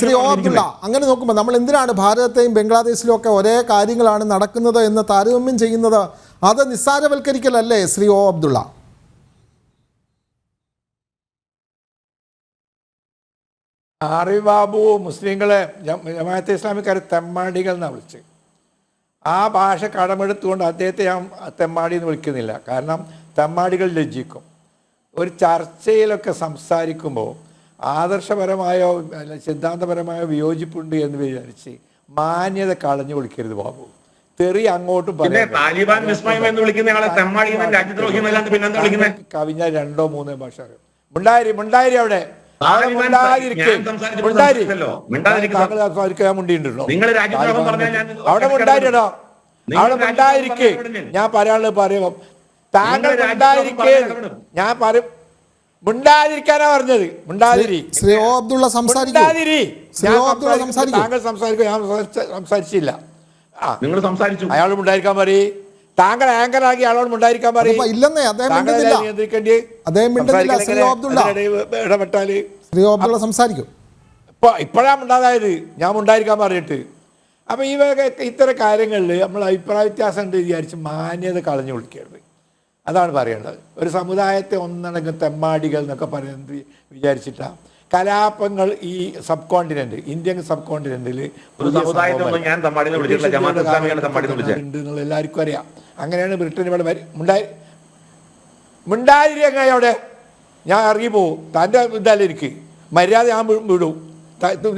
ശ്രീ ഓ അബ്ദുള്ള അങ്ങനെ നോക്കുമ്പോൾ നമ്മൾ എന്തിനാണ് ഭാരതത്തെയും ബംഗ്ലാദേശിലും ഒക്കെ ഒരേ കാര്യങ്ങളാണ് നടക്കുന്നത് എന്ന് താരതമ്യം ചെയ്യുന്നത്? അത് നിസ്സാരവൽക്കരിക്കലല്ലേ ശ്രീ ഓ അബ്ദുള്ള? ആറിഫ് ബാബു മുസ്ലിങ്ങളെ ജമാഅത്തെ ഇസ്ലാമിക്കാരെ തെമ്മാടികൾ എന്നാണ് വിളിച്ചത് ആ ഭാഷ കടമെടുത്തുകൊണ്ട് അദ്ദേഹത്തെ ഞാൻ തെമ്മാടി എന്ന് വിളിക്കുന്നില്ല. കാരണം തെമ്മാടികൾ ലജ്ജിക്കും. ഒരു ചർച്ചയിലൊക്കെ സംസാരിക്കുമ്പോൾ ആദർശപരമായോ അല്ല സിദ്ധാന്തപരമായോ വിയോജിപ്പുണ്ട് എന്ന് വിചാരിച്ച് മാന്യത കളഞ്ഞു വിളിക്കരുത് ബാബു. തെറി അങ്ങോട്ടും കവിഞ്ഞ രണ്ടോ മൂന്നോ ഭാഷ മുണ്ടായിരി മുണ്ടായിരി അവിടെ. അവിടെ. താങ്കൾ സംസാരിക്കാൻ മുണ്ടായിട്ടോ അവിടെ മുണ്ടായിരിക്ക് ഞാൻ പറയാനുള്ളത് പറയുമ്പോ താങ്കൾ മുണ്ടായിരിക്കേ ഞാൻ പറയും മുണ്ടാതിരിക്കാനാ പറഞ്ഞത്. മുണ്ടാതിരി. ശ്രീ ഓ അബ്ദുള്ള സംസാരിക്കൂ. മുണ്ടാതിരി. ശ്രീ ഞാൻ ഓ അബ്ദുള്ള സംസാരിക്കും. സംസാരിക്കൂ. താങ്കൾ സംസാരിക്കും. ഞാൻ സംസാരിച്ച- സംസാരിച്ചില്ല. ആ. നിങ്ങൾ സംസാരിച്ചു. അയാളോട് മുണ്ടായിരിക്കാൻ പറയും. താങ്കൾ ആങ്കർ ആക്കി അയാളോട് മുണ്ടായിരിക്കാൻ പറയും. അതിപ്പോ ഇല്ലെന്നേ. അദ്ദേഹം താങ്കൾ മിണ്ടുന്നില്ല. നിയന്ത്രിക്കേണ്ടി അദ്ദേഹം മിണ്ടുന്നില്ല. ശ്രീ അബ്ദുള്ള. അതിനിടയിൽ ഇടപെട്ടാൽ? ശ്രീ ഓ അബ്ദുള്ള സംസാരിക്കും. ഇപ്പൊ ഇപ്പോഴാണ് ഉണ്ടാകായത് ഞാൻ ഉണ്ടായിരിക്കാൻ പറഞ്ഞിട്ട്. അപ്പൊ ഈ വക ഇത്തരം കാര്യങ്ങളിൽ നമ്മൾ അഭിപ്രായ വ്യത്യാസം ഉണ്ട് വിചാരിച്ച് മാന്യത കളഞ്ഞു വിളിക്കരുത്. അതാണ് പറയേണ്ടത്. ഒരു സമുദായത്തെ ഒന്നടങ്കം തെമ്മാടികൾ എന്നൊക്കെ പറയുന്നത് വിചാരിച്ചിട്ടാണ് കലാപങ്ങൾ ഈ സബ് കോണ്ടിനെന്റ് ഇന്ത്യൻ സബ് കോണ്ടിനെന്റിൽ എല്ലാവർക്കും അറിയാം. അങ്ങനെയാണ് ബ്രിട്ടൻ ഇവിടെ മുണ്ടായി. അവിടെ ഞാൻ ഇറങ്ങി പോവും തന്റെ ഇതല്ല എനിക്ക്. മര്യാദ ഞാൻ വിടും.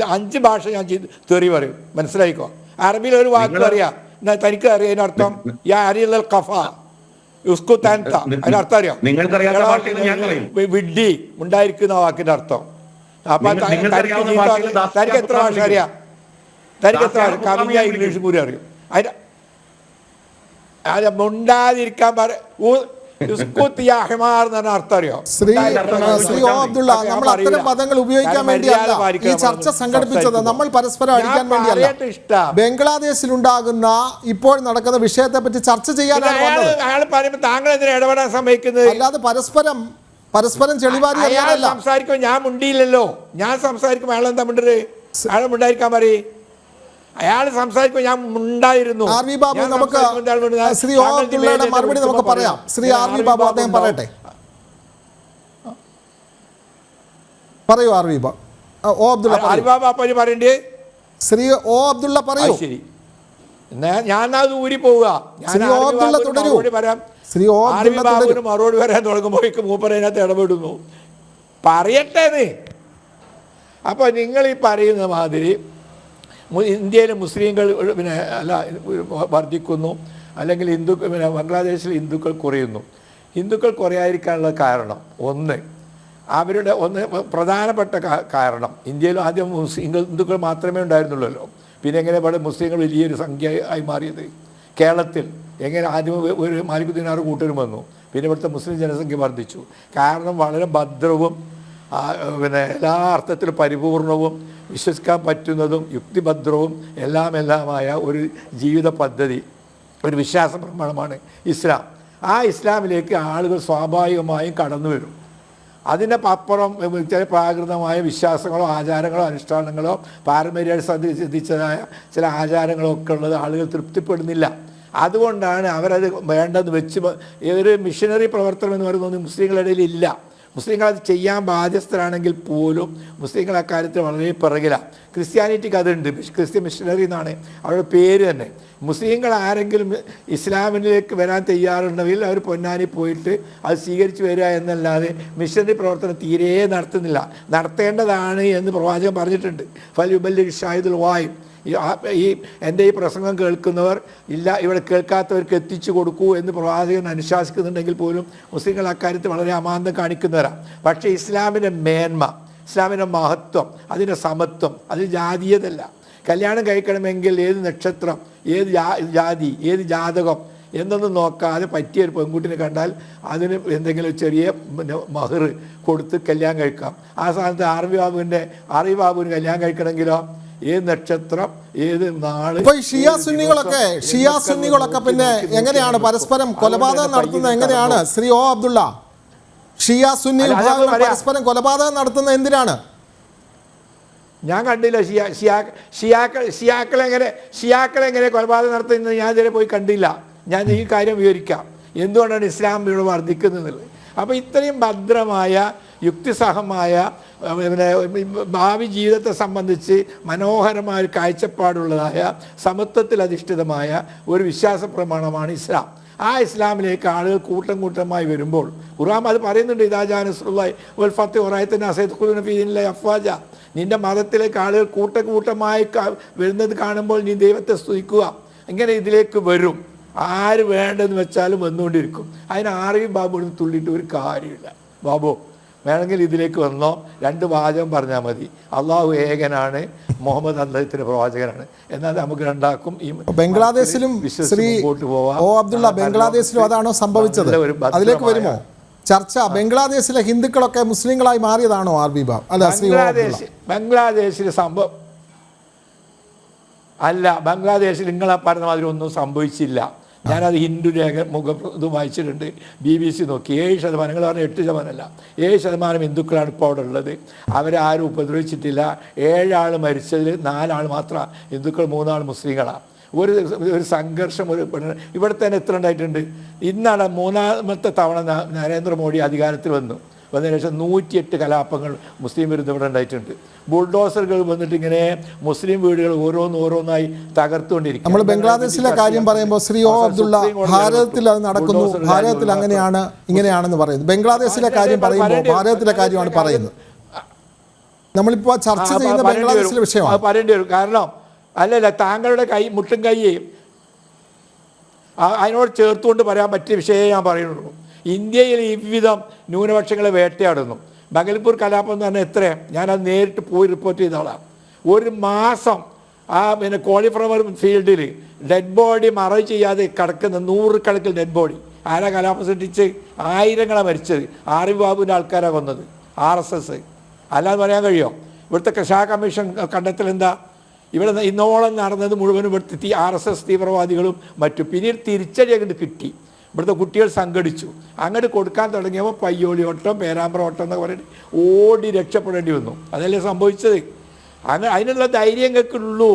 അഞ്ച് ഭാഷ ഞാൻ തെറി പറയും. മനസ്സിലായിക്കോ? അറബിയിൽ ഒരു വാക്ക് എന്നാ തനിക്ക് അറിയാം അതിനർത്ഥം യാ അരിയൽ കഫ. ഉസ്കു താൻത അതിനർത്ഥം അറിയാം നിങ്ങൾക്കറിയാത്ത ഭാഷയിൽ ഞാൻ പറയും. വി- വിഡ്ഢി ഉണ്ടായിരിക്കുന്ന വാക്കിന്റെ അർത്ഥം അപ്പൊ തനിക്ക് എത്ര ഭാഷ അറിയാം തനിക്ക് എത്ര ഭാഷ കവിഞ്ഞ ഇംഗ്ലീഷ്. കൂടി അറിയും അതിന് അത് മുണ്ടാതിരിക്കാൻ പറ അർത്ഥം അറിയോ? ശ്രീ ശ്രീ ഓ അബ്ദുള്ള. നമ്മൾ അത്തരം. പദങ്ങൾ ഉപയോഗിക്കാൻ വേണ്ടിയല്ല. ഈ ചർച്ച സംഘടിപ്പിച്ചത്. നമ്മൾ പരസ്പരം അടിക്കാൻ വേണ്ടിയല്ല. ബംഗ്ലാദേശിൽ ഉണ്ടാകുന്ന ഇപ്പോൾ നടക്കുന്ന വിഷയത്തെ പറ്റി ചർച്ച ചെയ്യാനാണ് വന്നത്. താങ്കൾ എന്തിനാ ഇടപെടാൻ സമ്മതിക്കുന്നത്? അല്ലാതെ പരസ്പരം പരസ്പരം ചെളിവാരി സംസാരിക്കും ഞാൻ മുണ്ടിയില്ലല്ലോ. ഞാൻ സംസാരിക്കും അയാളെന്താ എന്താ അയാളെ മുണ്ടായിരിക്കാൻ പറയും. അയാൾ സംസാരിക്കുമ്പോൾ ഞാൻ ഉണ്ടായിരുന്നു ആർ വി ബാബു നമുക്ക്. ശ്രീ ഓ അബ്ദുള്ളയുടെ മറുപടി നമുക്ക് പറയാം. ശ്രീ ആർ വി ബാബു അദ്ദേഹം പറയട്ടെ? പറയൂ ആർ വി ബാബു ഓ അബ്ദുള്ള ആർ വി ബാബു അപ്പന് പറയണ്ടേ? ശ്രീ ഓ അബ്ദുള്ള പറയൂ. ശരി. അത് ഊരി പോവുക. മറുപടി പറയാം. ശ്രീ ഓ ബാബുവിന്. മറുപടി പറയാൻ തുടങ്ങുമ്പോഴേക്ക് മൂപ്പർ അതിനകത്ത് ഇടപെടുന്നു. പറയട്ടെ നീ. അപ്പോൾ നിങ്ങൾ ഈ പറയുന്ന മാതിരി ഇന്ത്യയിലെ മുസ്ലിങ്ങൾ പിന്നെ അല്ല വർദ്ധിക്കുന്നു. അല്ലെങ്കിൽ ഹിന്ദു പിന്നെ ബംഗ്ലാദേശിൽ ഹിന്ദുക്കൾ കുറയുന്നു. ഹിന്ദുക്കൾ കുറയാതിരിക്കാനുള്ള കാരണം ഒന്ന്. അവരുടെ ഒന്ന് പ്രധാനപ്പെട്ട കാരണം ഇന്ത്യയിൽ ആദ്യം മുസ്ലിം ഹിന്ദുക്കൾ മാത്രമേ ഉണ്ടായിരുന്നുള്ളൂ പിന്നെ എങ്ങനെ ഇവിടെ മുസ്ലിങ്ങൾ വലിയൊരു സംഖ്യ ആയി മാറിയത്? കേരളത്തിൽ എങ്ങനെ ആദ്യം ഒരു മാലിക്കുദ്ദീനാറ് കൂട്ടരും വന്നു. പിന്നെ ഇവിടുത്തെ മുസ്ലിം ജനസംഖ്യ വർദ്ധിച്ചു. കാരണം വളരെ ഭദ്രവും പിന്നെ എല്ലാ അർത്ഥത്തിലും പരിപൂർണവും വിശ്വസിക്കാൻ പറ്റുന്നതും യുക്തിഭദ്രവും എല്ലാം എല്ലാമായ ഒരു ജീവിത പദ്ധതി ഒരു വിശ്വാസ പ്രമാണമാണ് ഇസ്ലാം. ആ ഇസ്ലാമിലേക്ക് ആളുകൾ സ്വാഭാവികമായും കടന്നു വരും. അതിന്റെ അപ്പുറം ചില പ്രാകൃതമായ വിശ്വാസങ്ങളോ ആചാരങ്ങളോ അനുഷ്ഠാനങ്ങളോ പാരമ്പര്യമായിട്ട് ശ്രദ്ധിച്ചതായ ചില ആചാരങ്ങളോ ഒക്കെ ഉള്ളത് ആളുകൾ തൃപ്തിപ്പെടുന്നില്ല. അതുകൊണ്ടാണ് അവരത് വേണ്ടെന്ന് വെച്ച് ഒരു മിഷനറി പ്രവർത്തനം എന്ന് പറയുന്നത് മുസ്ലിങ്ങളുടെ ഇല്ല. മുസ്ലിങ്ങൾ അത് ചെയ്യാൻ ബാധ്യസ്ഥരാണെങ്കിൽ പോലും മുസ്ലിങ്ങൾ അക്കാര്യത്തിൽ വളരെ പിറകിലാണ് ക്രിസ്ത്യാനിറ്റിക്ക് അതുണ്ട്. ക്രിസ്ത്യൻ മിഷനറി എന്നാണ് അവരുടെ പേര് തന്നെ. മുസ്ലിങ്ങൾ ആരെങ്കിലും ഇസ്ലാമിനിലേക്ക് വരാൻ തയ്യാറുണ്ടെങ്കിൽ അവർ പൊന്നാനി പോയിട്ട് അത് സ്വീകരിച്ചു വരിക എന്നല്ലാതെ മിഷനറി പ്രവർത്തനം തീരെ നടത്തുന്നില്ല. നടത്തേണ്ടതാണ് എന്ന് പ്രവാചകൻ പറഞ്ഞിട്ടുണ്ട്. ഫലുബല്ലി ഷാഹിദുൽ വായും. ഈ എന്റെ ഈ പ്രസംഗം കേൾക്കുന്നവർ ഇല്ല ഇവിടെ കേൾക്കാത്തവർക്ക് എത്തിച്ചു കൊടുക്കൂ എന്ന് പ്രവാചകൻ അനുശാസിക്കുന്നുണ്ടെങ്കിൽ പോലും മുസ്ലിങ്ങൾ അക്കാര്യത്തിൽ വളരെ അമാന്തം കാണിക്കുന്നവരാണ് പക്ഷേ ഇസ്ലാമിന്റെ മേന്മ ഇസ്ലാമിന്റെ മഹത്വം അതിന്റെ സമത്വം അതിൽ ജാതീയതല്ല. കല്യാണം കഴിക്കണമെങ്കിൽ ഏത് നക്ഷത്രം ഏത് ജാതി ഏത് ജാതകം എന്നൊന്നും നോക്കാതെ പറ്റിയ ഒരു പെൺകുട്ടിനെ കണ്ടാൽ അതിന് എന്തെങ്കിലും ചെറിയ മഹർ കൊടുത്ത് കല്യാണം കഴിക്കാം. ആ സ്ഥാനത്ത് ആർ വി ബാബുവിന്റെ ആർ വി ബാബുവിന് കല്യാണം കഴിക്കണമെങ്കിലോ ഏത് നക്ഷത്രം ഏത് നാൾ ഇപ്പൊ ഷിയ സുന്നികളൊക്കെ ഷിയാ സുന്നികളൊക്കെ പിന്നെ എങ്ങനെയാണ് പരസ്പരം. കൊലപാതകം നടത്തുന്നത് എങ്ങനെയാണ് ശ്രീ ഓ അബ്ദുള്ള? ഷിയ സുന്നി വിഭാഗങ്ങൾ പരസ്പരം കൊലപാതകം നടത്തുന്നത് എന്തിനാണ്? ഞാൻ കണ്ടില്ല ഷിയാ ഷിയാ ഷിയാക്കൾ ഷിയാക്കളെങ്ങനെ ഷിയാക്കളെങ്ങനെ കൊലപാതകം നടത്തുന്നത് ഞാൻ ഇതുവരെ പോയി കണ്ടില്ല. ഞാൻ ഈ കാര്യം വിവരിക്കാം. എന്തുകൊണ്ടാണ് ഇസ്ലാം ഇവിടെ വർദ്ധിക്കുന്നത് അപ്പോൾ ഇത്രയും ഭദ്രമായ യുക്തിസഹമായ പിന്നെ ഭാവി ജീവിതത്തെ സംബന്ധിച്ച് മനോഹരമായ ഒരു കാഴ്ചപ്പാടുള്ളതായ സമത്വത്തിൽ അധിഷ്ഠിതമായ ഒരു വിശ്വാസ പ്രമാണമാണ് ഇസ്ലാം. ആ ഇസ്ലാമിലേക്ക് ആളുകൾ കൂട്ടം കൂട്ടമായി വരുമ്പോൾ ഖുറാം അത് പറയുന്നുണ്ട് ഇതാജാനുസുള്ളി ഉൽ ഫത്ത് ഒറായത്തിന് അസൈദ് അഫ്വാജ. നിന്റെ മതത്തിലേക്ക് ആളുകൾ കൂട്ടം കൂട്ടമായി വരുന്നത് കാണുമ്പോൾ നീ ദൈവത്തെ സ്തുതിക്കുക. ഇങ്ങനെ ഇതിലേക്ക് വരും. ആര് വേണ്ടെന്ന് വെച്ചാലും വന്നുകൊണ്ടിരിക്കും. അതിന് ആരെയും ബാബു തുള്ളിയിട്ട് ഒരു കാര്യമില്ല. ബാബു വേണമെങ്കിൽ ഇതിലേക്ക് വന്നോ. രണ്ട് വാചകം പറഞ്ഞാൽ മതി. അള്ളാഹു ഏകനാണ് മുഹമ്മദ് അദ്ദേഹത്തിന്റെ പ്രവാചകനാണ്. എന്നാൽ നമുക്ക് രണ്ടാക്കും ഈ ബംഗ്ലാദേശിലും മുമ്പോട്ട് പോവാം. ഓ അബ്ദുള്ള ബംഗ്ലാദേശിലും അതാണോ സംഭവിച്ചത്? അതിലേക്ക് വരുമോ? ചർച്ച. ബംഗ്ലാദേശിലെ ഹിന്ദുക്കളൊക്കെ മുസ്ലിങ്ങളായി മാറിയതാണോ ആർ ബി ബാബ്? അല്ല ബംഗ്ലാദേശ് ബംഗ്ലാദേശിൽ സംഭവം അല്ല. ബംഗ്ലാദേശിൽ നിങ്ങളെ പറഞ്ഞ മാതിരി ഒന്നും സംഭവിച്ചില്ല. ഞാനത് ഹിന്ദു രേഖ മുഖ ഇത് വായിച്ചിട്ടുണ്ട്. ബി ബി സി നോക്കി. ഏഴ് ശതമാനം. നിങ്ങൾ പറഞ്ഞാൽ എട്ട് ശതമാനമല്ല. ഏഴ് ശതമാനം ഹിന്ദുക്കളാണ് ഇപ്പോൾ അവിടെ ഉള്ളത്. അവരെ ആരും ഉപദ്രവിച്ചിട്ടില്ല. ഏഴാൾ മരിച്ചതിൽ നാലാൾ മാത്രം. ഹിന്ദുക്കൾ മൂന്നാൾ മുസ്ലിങ്ങളാണ് ഒരു ഒരു സംഘർഷം ഒരു ഇവിടെ തന്നെ എത്ര ഉണ്ടായിട്ടുണ്ട്? ഇന്നാണ് മൂന്നാമത്തെ തവണ നരേന്ദ്രമോദി അധികാരത്തിൽ വന്നു. വന്നതിന് ശേഷം നൂറ്റിയെട്ട് കലാപങ്ങൾ മുസ്ലിം വിരുദ്ധ ഇവിടെ ഉണ്ടായിട്ടുണ്ട്. ബുൾഡോസറുകൾ വന്നിട്ട് ഇങ്ങനെ മുസ്ലിം വീടുകൾ ഓരോന്ന് ഓരോന്നായി തകർത്തുകൊണ്ടിരിക്കും നമ്മൾ ബംഗ്ലാദേശിലെ കാര്യം പറയുമ്പോൾ ശ്രീ ഓ അബ്ദുള്ള ഭാരതത്തിൽ അത് നടക്കുന്നു. ഭാരതത്തിൽ അങ്ങനെയാണ് ഇങ്ങനെയാണെന്ന് പറയുന്നത്. ബംഗ്ലാദേശിലെ കാര്യം പറയുമ്പോൾ ഭാരതത്തിലെ കാര്യമാണ് പറയുന്നത്. നമ്മളിപ്പോൾ ചർച്ച ചെയ്യുന്ന ബംഗ്ലാദേശിലെ വിഷയമാണ്. പറയേണ്ടി വരും. കാരണം അല്ലല്ല താങ്കളുടെ കൈ മുട്ടും കൈ അതിനോട് ചേർത്തുകൊണ്ട് പറയാൻ പറ്റിയ വിഷയമേ ഞാൻ പറയുന്നുള്ളൂ ഇന്ത്യയിൽ ഇவ்விധം ന്യൂനപക്ഷങ്ങളെ വേട്ടയാടുന്നു. ബഗൽപൂർ കലാപം എന്ന് പറഞ്ഞാൽ എത്രയാണ് ഞാനത് നേരിട്ട് പോയി റിപ്പോർട്ട് ചെയ്ത ആളാണ് ഒരു മാസം ആ പിന്നെ കോളിഫ്ലവർ ഫീൽഡിൽ ഡെഡ് ബോഡി മറവ് ചെയ്യാതെ കിടക്കുന്ന നൂറുകണക്കിൽ ഡെഡ് ബോഡി ആരാ കലാപം സൃഷ്ടിച്ച് ആയിരങ്ങളാണ് മരിച്ചത്. ആറിഫ് ബാബുവിന്റെ ആൾക്കാരാണ് കൊന്നത്. R S S. അല്ലാതെ പറയാൻ കഴിയുമോ ഇവിടുത്തെ കഷാ കമ്മീഷൻ കണ്ടെത്തൽ എന്താ? ഇവിടെ ഇന്നോളം നടന്നത് മുഴുവനും ഇവിടുത്തെ ആർ എസ് എസ് തീവ്രവാദികളും മറ്റും. പിന്നീട് തിരിച്ചടി അങ്ങോട്ട് കിട്ടി. ഇവിടുത്തെ കുട്ടികൾ സംഘടിച്ചു. അങ്ങോട്ട് കൊടുക്കാൻ തുടങ്ങിയപ്പോൾ പയ്യോളി ഓട്ടം പേരാമ്പ്ര ഓട്ടം എന്നൊക്കെ പറഞ്ഞിട്ട് ഓടി രക്ഷപ്പെടേണ്ടി വന്നു. അതല്ലേ സംഭവിച്ചത്? അങ്ങനെ അതിനുള്ള ധൈര്യം കേൾക്കുള്ളൂ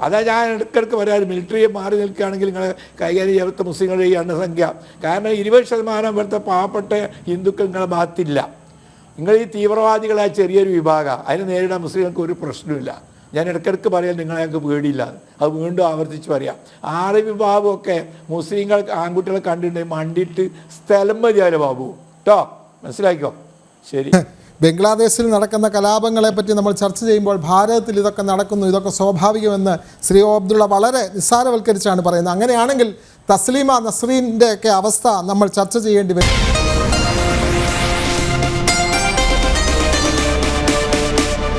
അതാ ഞാൻ ഇടയ്ക്കിടയ്ക്ക് പറയാറ് മിലിറ്ററിയെ മാറി നിൽക്കുകയാണെങ്കിൽ നിങ്ങൾ കൈകാര്യം ചെയ്യാത്ത മുസ്ലിങ്ങളുടെ ഈ എണ്ണസംഖ്യ കാരണം ഇരുപത് ശതമാനം ഇവിടുത്തെ പാവപ്പെട്ട ഹിന്ദുക്കൾ നിങ്ങളെ ഭാഗത്തില്ല. നിങ്ങൾ ഈ തീവ്രവാദികളായ ചെറിയൊരു വിഭാഗം. അതിനെ നേരിടാൻ മുസ്ലിങ്ങൾക്ക് ഒരു പ്രശ്നമില്ല ഞാൻ ഇടയ്ക്കിടയ്ക്ക് പറയാൻ നിങ്ങളെ ഞങ്ങൾക്ക് പേടിയില്ല. അത് വീണ്ടും ആവർത്തിച്ച് പറയാം. ആറ് വിഭാഗമൊക്കെ മുസ്ലിങ്ങൾ ആൺകുട്ടികളെ കണ്ടിട്ടുണ്ടെങ്കിൽ മണ്ടിയിട്ട് സ്ഥലം മതിയാലോ ബാബു. കേട്ടോ മനസ്സിലാക്കിയോ ശരി. ബംഗ്ലാദേശിൽ നടക്കുന്ന കലാപങ്ങളെ പറ്റി നമ്മൾ ചർച്ച ചെയ്യുമ്പോൾ ഭാരതത്തിൽ ഇതൊക്കെ നടക്കുന്നു ഇതൊക്കെ സ്വാഭാവികമെന്ന് ശ്രീ അബ്ദുള്ള വളരെ നിസ്സാരവൽക്കരിച്ചാണ് പറയുന്നത്. അങ്ങനെയാണെങ്കിൽ തസ്ലീമ നസ്രീന്റെ ഒക്കെ അവസ്ഥ നമ്മൾ ചർച്ച ചെയ്യേണ്ടി വരും.